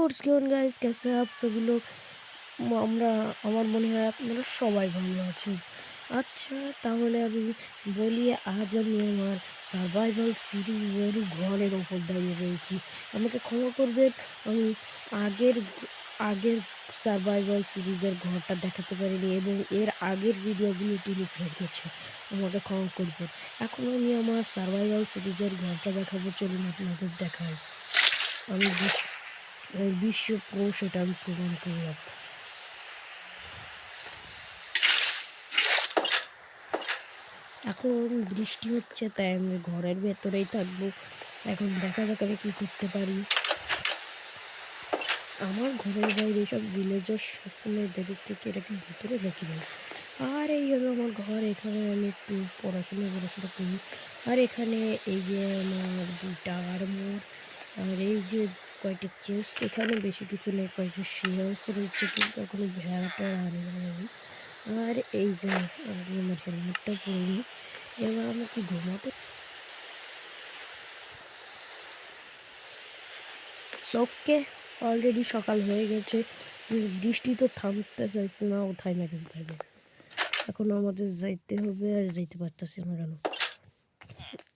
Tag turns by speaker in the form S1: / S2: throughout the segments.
S1: হোয়াটস gone guys कैसे हैं आप सभी लोग আমরা আমার মনে হয় আপনারা সবাই ভালো আছেন আচ্ছা তাহলে আমি বলি আজ আমি আমার সার্ভাইভাল সিরিজের ঘরের ওপর দাঁড়িয়ে রয়েছি আমাকে ক্ষমা করবেন আমি আগের আগের সার্ভাইভাল সিরিজের ঘরটা দেখাতে পারিনি এবং এর আগের ভিডিওগুলো তিনি ফেলেছে আমাকে ক্ষমা করবেন এখন আমি আমার সার্ভাইভাল সিরিজের ঘরটা দেখাবো চলুন আপনাদের দেখাই আমি বিশ্ব আমি বিশ্ব প্রো সেটা আমি প্রমাণ করলাম। এখন বৃষ্টি হচ্ছে, তাই আমি ঘরের ভেতরেই থাকব। এখন দেখা যাক আমি কী করতে পারি। আমার ঘরের বাইরে সব ভিলেজার সবসময় দেখে থেকে এটা কি ভিতরে নাকি না আর এই হলো আমার ঘর, এখানে আমি একটু পড়াশোনা পড়াশোনা করি আর এখানে এই যে আমার দুটা আর্মোর আর এই যে কয়েকটি চেস্ট এখানে, বেশি কিছু নেই, কয়েকটি শেয়ার্স রয়েছে কিন্তু এখনও ভেড়াটা আর এই যে আমি আমার হেলমেটটা পরিনি এবার আমি কি ঘুমাতে ওকে অলরেডি সকাল হয়ে গেছে। বৃষ্টি তো থামতে চাইছে না ও থাইমে গেছে থাইমে গেছে এখন আমাদের যাইতে হবে আর যাইতে পারতেছি না কেন?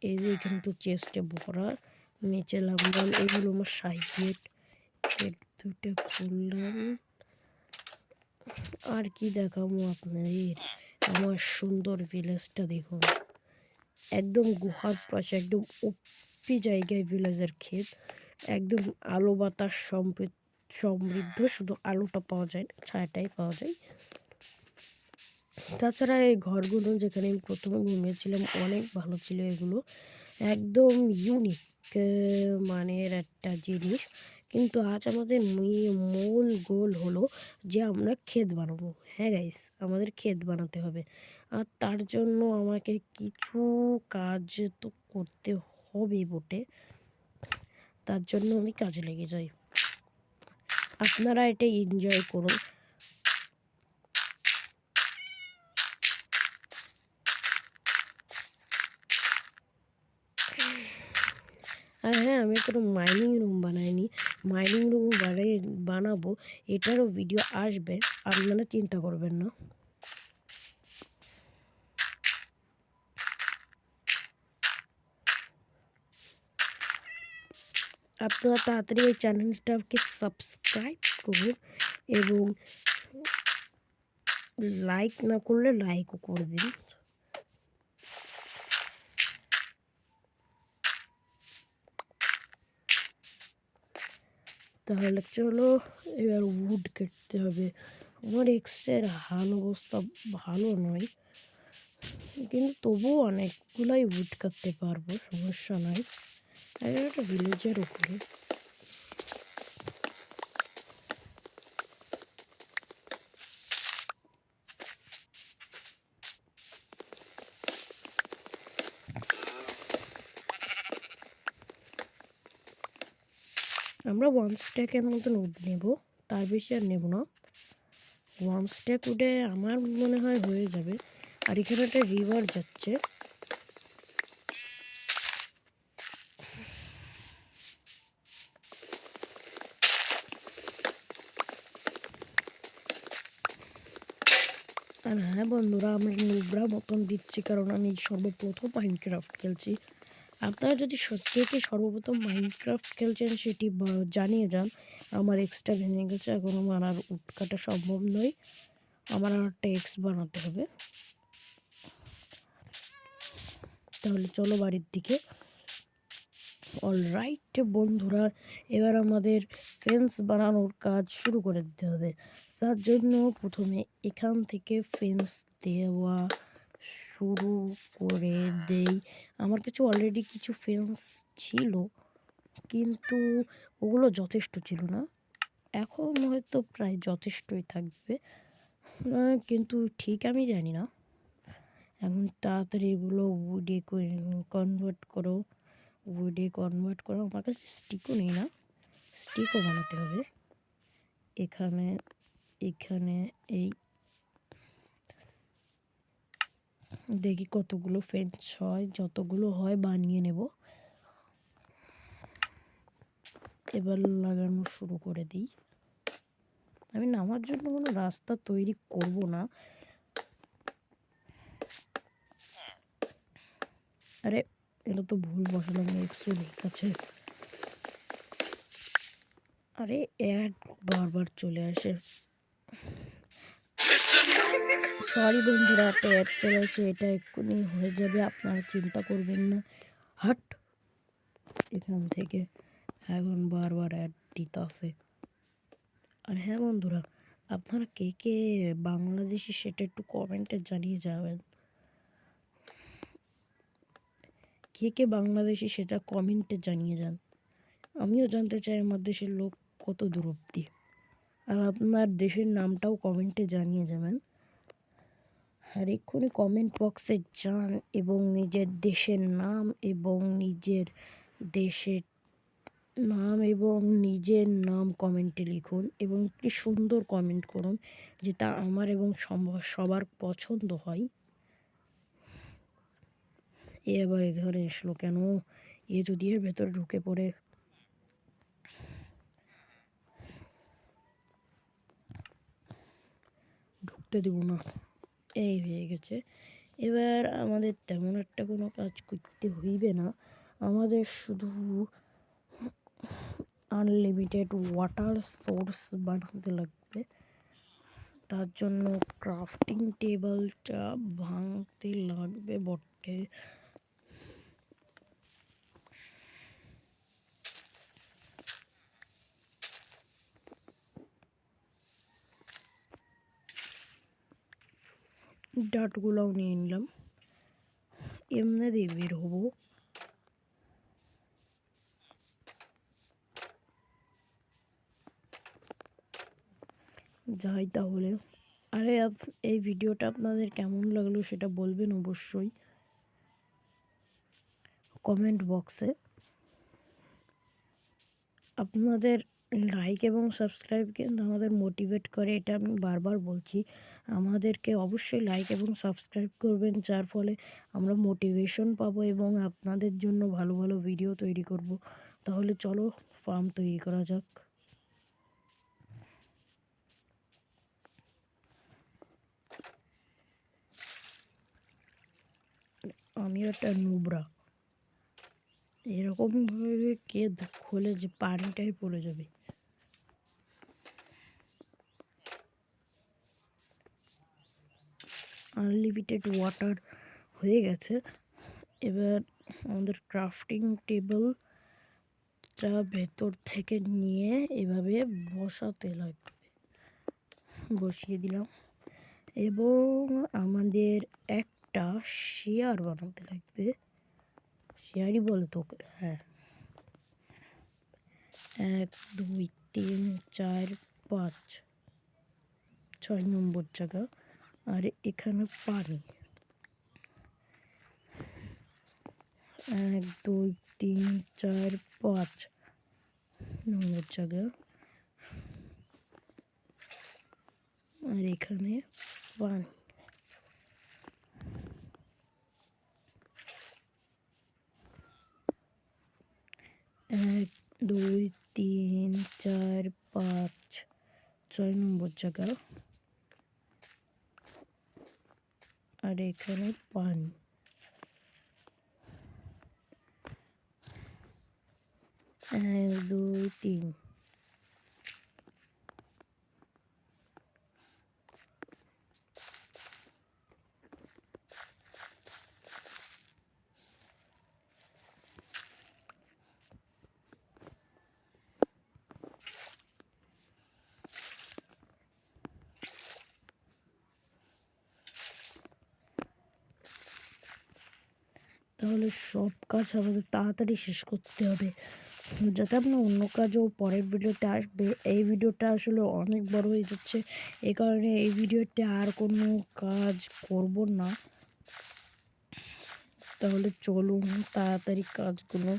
S1: এই যে এখানে তো চেস্টে ভরা। নিচে লাগলাম, এগুলো আমার সাইকেট দুইটা খুললাম। আর কি দেখাবো আপনাদের? আমার সুন্দর ভিলেজটা দেখুন। একদম গুহার পাশে, একদম উপি জায়গায় ভিলেজের ক্ষেত। একদম আলো বাতাস সমৃদ্ধ সমৃদ্ধ, শুধু আলোটা পাওয়া যায় না, ছায়াটাই পাওয়া যায়। তাছাড়া এই ঘরগুলো যেখানে আমি প্রথমে ঘুমিয়েছিলাম, অনেক ভালো ছিল এগুলো। একদম ইউনিক মানের একটা জিনিস। কিন্তু আজ আমাদের মূল গোল হলো যে আমরা ক্ষেত বানাবো। হ্যাঁ গাইস আমাদের ক্ষেত বানাতে হবে। আর তার জন্য আমাকে কিছু কাজ তো করতে হবে বটে। তার জন্য আমি কাজে লেগে যাই। আপনারা এটা এনজয় করুন। আর হ্যাঁ আমি কোনো মাইনিং রুম বানাইনি। মাইনিং রুম বানাই, বানাবো, এটারও ভিডিও আসবে। আপনারা চিন্তা করবেন না। আপনারা তাড়াতাড়ি এই চ্যানেলটাকে সাবস্ক্রাইব করুন এবং লাইক না করলে লাইকও করে দিন। তাহলে চলো এবার উড কেটতে হবে। আমার এক্সের হাল অবস্থা ভালো নয়, কিন্তু তবুও অনেকগুলাই উড কাটতে পারব, সমস্যা নয়। একটা ভিলেজের উপরে আমরা ওয়ান স্ট্যাকের মতন উড নেব। তার বেশি আর নেব না। ওয়ান স্ট্যাক উডে আমার মনে হয় হয়ে যাবে। আর এখানে একটা রিভার যাচ্ছে। আর হ্যাঁ বন্ধুরা, আমরা নুবরা মতন দিচ্ছি কারণ আমি সর্বপ্রথম মাইনক্রাফট খেলছি। আপনারা যদি সত্যি কি সর্বপ্রথম মাইনক্রাফট খেলছেন সেটি জানিয়ে যান, আমার এক্সট্রা ভেঙে গেছে এখন আমার আর সম্ভব নয়। আমার আর একটা এক্স বানাতে হবে। তাহলে চলো বাড়ির দিকে। অলরাইট বন্ধুরা, এবার আমাদের ফেন্স বানানোর কাজ শুরু করে দিতে হবে। তার জন্য প্রথমে এখান থেকে ফেন্স দেওয়া শুরু করে দেই। আমার কাছে অলরেডি কিছু ফেন্স ছিল, কিন্তু ওগুলো যথেষ্ট ছিল না। এখন হয়তো প্রায় যথেষ্টই থাকবে। কিন্তু ঠিক আমি জানি না। এখন তাড়াতাড়ি এগুলো উডে কনভার্ট করো। উডে কনভার্ট করো, আমার কাছে স্টিকও নেই না। স্টিকও বানাতে হবে। এখানে এখানে এই দেখি কতগুলো ফেন্স হয়, যতগুলো হয় বানিয়ে নেব। এবার লাগানো শুরু করে দিই। আমি নামার জন্য কোনো রাস্তা তৈরি করব না। আরে, এটা তো ভুল বসালাম একশো ঠিক আছে। আরে অ্যাড বারবার চলে আসে। সরি বন্ধুরা, একটা অ্যাড চলে আসে, এটা এক্ষুনি হয়ে যাবে, আপনারা চিন্তা করবেন না। হাট, এখান থেকে এখন বারবার অ্যাড দিতে আসে আর হ্যাঁ বন্ধুরা, আপনারা কে কে বাংলাদেশি সেটা একটু কমেন্টে জানিয়ে যাবেন। কে কে বাংলাদেশি সেটা কমেন্টে জানিয়ে যান। আমিও জানতে চাই আমার দেশের লোক কত দূর অব্দি। আর আপনার দেশের নামটাও কমেন্টে জানিয়ে যাবেন। আর এক্ষুনি কমেন্ট বক্সে যান এবং নিজের দেশের নাম এবং নিজের দেশের নাম এবং নিজের নাম কমেন্টে লিখুন এবং একটি সুন্দর কমেন্ট করুন যেটা আমার এবং সবার পছন্দ হয়। এ আবার এখানে এসলো কেন? এ যদি এর ভেতরে ঢুকে পড়ে। ঢুকতে দেবো না। এই হয়ে গেছে। এবার আমাদের তেমন একটা কোনো কাজ করতে হইবে না। আমাদের শুধু আনলিমিটেড ওয়াটার সোর্স বানাতে লাগবে। তার জন্য ক্রাফটিং টেবিলটা ভাঙতে লাগবে বটে। ডাটগুলোও নিয়ে নিলাম। এমনি দিয়ে বের হব। যাই তাহলে। আরে এই ভিডিওটা আপনাদের কেমন লাগল সেটা বলবেন অবশ্যই। কমেন্ট বক্সে। আপনাদের লাইক এবং সাবস্ক্রাইব কিন্তু আমাদের মোটিভেট করে, এটা আমি বারবার বলছি। আমাদেরকে অবশ্যই লাইক এবং সাবস্ক্রাইব করবেন, যার ফলে আমরা মোটিভেশন পাবো এবং আপনাদের জন্য ভালো ভালো ভিডিও তৈরি করব। তাহলে চলো ফার্ম তৈরি করা যাক। আমি একটা নুবরা। এরকমভাবে কে খোলে যে পানিটাই পড়ে যাবে। আনলিমিটেড ওয়াটার হয়ে গেছে। এবার আমাদের ক্রাফটিং টেবিলটা ভেতর থেকে নিয়ে এভাবে বসাতে লাগবে। বসিয়ে দিলাম। এবং আমাদের একটা শেয়ার বানাতে লাগবে। শেয়ারই বলে তো হ্যাঁ। এক, দুই, তিন, চার, পাঁচ, ছয় নম্বর জায়গা। আর এখানে পানি এক দুই তিন চার পাঁচ নম্বর জায়গা আর এখানে পানি এক দুই তিন চার পাঁচ ছয় নম্বর জায়গা আর এখানে পানি এক দুই তিন তাহলে সব কাজ আমাদের তাড়াতাড়ি শেষ করতে হবে। যাতে আপনার অন্য কাজও পরের ভিডিওতে আসবে। এই ভিডিওটা আসলে অনেক বড় হয়ে যাচ্ছে। এই কারণে এই ভিডিওতে আর কোনো কাজ করব না। তাহলে চলুন তাড়াতাড়ি কাজগুলো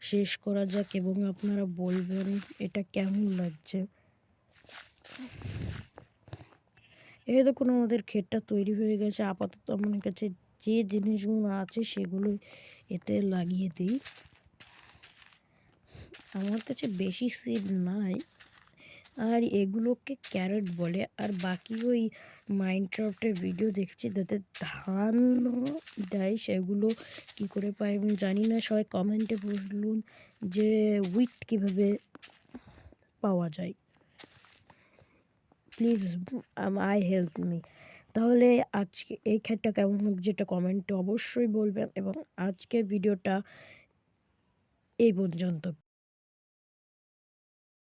S1: শেষ করা যাক এবং আপনারা বলবেন, এটা কেমন লাগছে? এই দেখুন, আমাদের ক্ষেতটা তৈরি হয়ে গেছে। আপাতত আমার কাছে যে জিনিসগুলো আছে সেগুলো এতে লাগিয়ে দিই। আমার কাছে বেশি সিড নাই। আর এগুলোকে ক্যারেট বলে। আর বাকি ওই মাইনক্রাফটের ভিডিও দেখছি তাদের ধান দেয় সেগুলো কি করে পাই আমি জানি না। সবাই কমেন্টে বলুন যে উইট কীভাবে পাওয়া যায়। প্লিজ আই হেল্প মি তাহলে আজকে এই খেটটা কেমন যেটা কমেন্টে অবশ্যই বলবেন এবং আজকের ভিডিওটা এই পর্যন্ত।